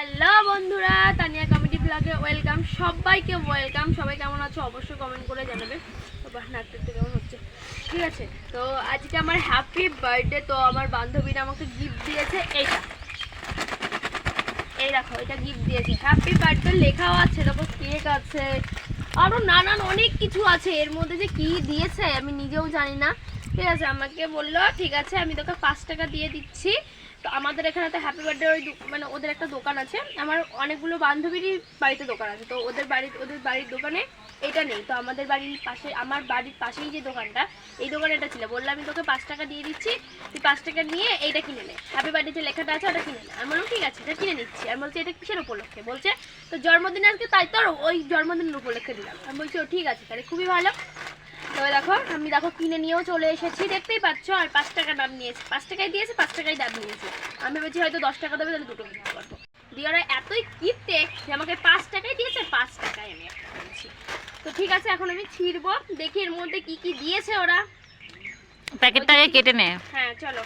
Hello বন্ধুরা, Tania comedy ব্লগে welcome সবাইকে ওয়েলকাম সবাই কেমন আছো? অবশ্যই কমেন্ট করে জানাবে। নাচতে কেমন হচ্ছে? ঠিক আছে, তো আজকে আমার হ্যাপি বার্থডে তো আমার বান্ধবীরা আমাকে গিফট দিয়েছে এইটা এই দেখো, এটা গিফট দিয়েছে। হ্যাপি বার্থডে লেখাও আছে, দেখো কেক আছে। আরও নানান অনেক কিছু আছে। এর মধ্যে যে কি দিয়েছে, আমি নিজেও জানি না। ঠিক আছে, আমাকে বলল, ঠিক আছে, আমি তোকে পাঁচ টাকা দিয়ে দিচ্ছি। তো আমাদের এখানে তো হ্যাপি বার্থডে ওই মানে ওদের একটা দোকান আছে। আমার অনেকগুলো বান্ধবীরই বাড়িতে দোকান আছে, তো ওদের বাড়ি ওদের বাড়ির দোকানে এটা নেই। তো আমাদের বাড়ির পাশে, আমার বাড়ির পাশেই যে দোকানটা, এই দোকানে এটা ছিল। বললাম আমি তোকে পাঁচ টাকা দিয়ে দিচ্ছি, তুই পাঁচ টাকা নিয়ে এইটা কিনে নে। হ্যাপি বার্থডে যে লেখাটা আছে, ওটা কিনে নে। আমি বললাম, ঠিক আছে, এটা কিনে নিচ্ছি। আমি বলছি, এটা কিসের উপলক্ষে? বলছে তো জন্মদিন আজকে, তাই তো ওই জন্মদিনের উপলক্ষে দিলাম। আমি বলছি, ও ঠিক আছে, তাহলে খুবই ভালো। তবে দেখো আমি দেখো কিনে নিয়েও চলে এসেছি। দেখতেই পাচ্ছ আর পাঁচ টাকা দাম নিয়েছে। পাঁচ টাকায় দিয়েছে পাঁচ টাকায় দাম নিয়েছে। আমি ভেবেছি হয়তো দশ টাকা দেবে তাহলে দুটো কিনতে পারব। দিয়ে ওরা এতই কিপতে যে আমাকে পাঁচ টাকায় দিয়েছে পাঁচ টাকায় আমি একটা কিনছি। তো ঠিক আছে এখন আমি ছিড়বো দেখি এর মধ্যে কি কি দিয়েছে ওরা। প্যাকেটটাকে কেটে নে। হ্যাঁ চলো।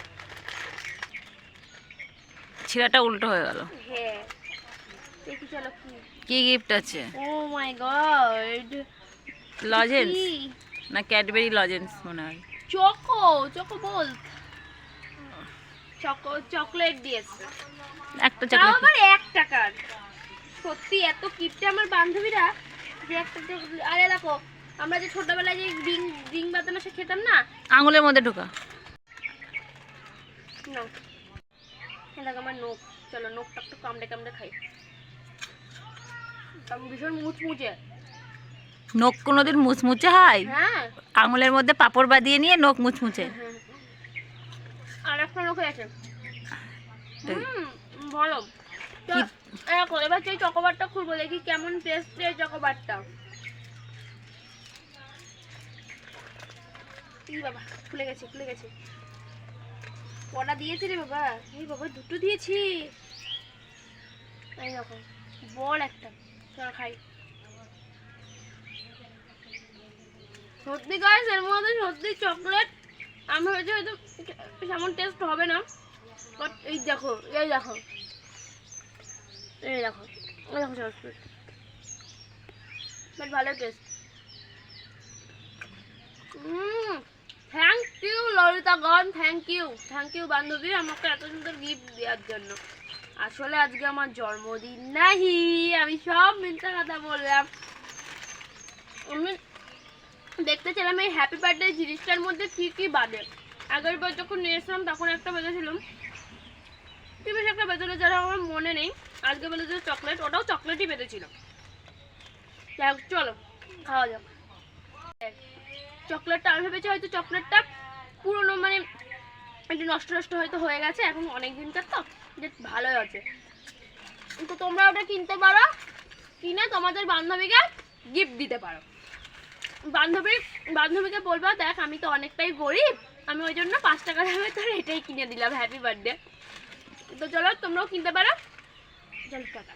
ছিঁড়াটা উল্টো হয়ে গেল। হ্যাঁ দেখি চলো কি। কি গিফট আছে? ও মাই গড লজেন্স না ক্যাডবেরি লজেন্স মনে হয়। চকো চকো বল। চকো চকলেট দিয়েছে। একটা চকলেট আবার এক টাকার। সত্যি এত কিপটে আমার বান্ধবীরা যে একটা আরে দেখো আমরা যে ছোটবেলায় যে রিং রিং বাতানো সে খেতাম না? আঙুলের মধ্যে ঢোকা। না দেখো আমার নোখ। চলো নোখটা একটু কামড়ে কামড়ে খাই। আমি ভীষণ মুচমুচে। নখ কোনোদিন মুচমুচে হয়? হ্যাঁ। আঙুলের মধ্যে পাপড় বাঁধিয়ে নিয়ে নখ মুচমুচে। কি- এবার সেই চকোবারটা খুলবো দেখি কেমন টেস্ট চকোবারটা। বাবা খুলে গেছে খুলে গেছে। কটা দিয়েছি রে বাবা। এই বাবা দুটো দিয়েছি। এই দেখো বল একটা। চল খাই। সত্যি গাছ এর মধ্যে সত্যি চকলেট আমি হয়তো হয়তো তেমন টেস্ট হবে না। বাট এই দেখো এই দেখো। এই দেখো এই দেখো বাট ভালো টেস্ট থ্যাংক ইউ ললিতাগণ থ্যাংক ইউ থ্যাংক ইউ বান্ধবী, আমাকে এত সুন্দর গিফট দেওয়ার জন্য। আসলে আজকে আমার জন্মদিন নাহি, আমি সব মিথ্যা কথা বললাম। আমি দেখতে চাইলাম এই হ্যাপি বার্থডে জিনিসটার মধ্যে কি কি বাদে আগের বার যখন নিয়ে এসেছিলাম তখন একটা বেঁধেছিলাম কি বেশ একটা বেঁধেছিল যারা আমার মনে নেই। আজকে বেঁধেছিল চকলেট ওটাও চকলেটই বেঁধেছিল চলো, খাওয়া যাক। চকলেটটা আমি ভেবেছি হয়তো চকলেটটা পুরোনো মানে একটু নষ্ট নষ্ট হয়তো হয়ে গেছে, এখন অনেক দিনকার তো যে ভালোই আছে। তো তোমরা ওটা কিনতে পারো, কিনে তোমাদের বান্ধবীকে গিফট দিতে পারো। বান্ধবী, বান্ধবীকে বলব, দেখ, আমি তো অনেকটাই গরিব, আমি ওই জন্য পাঁচ টাকা দামে তোর এটাই কিনে দিলাম হ্যাপি বার্থডে তো চলো, তোমরাও কিনতে পারো। চলো টাকা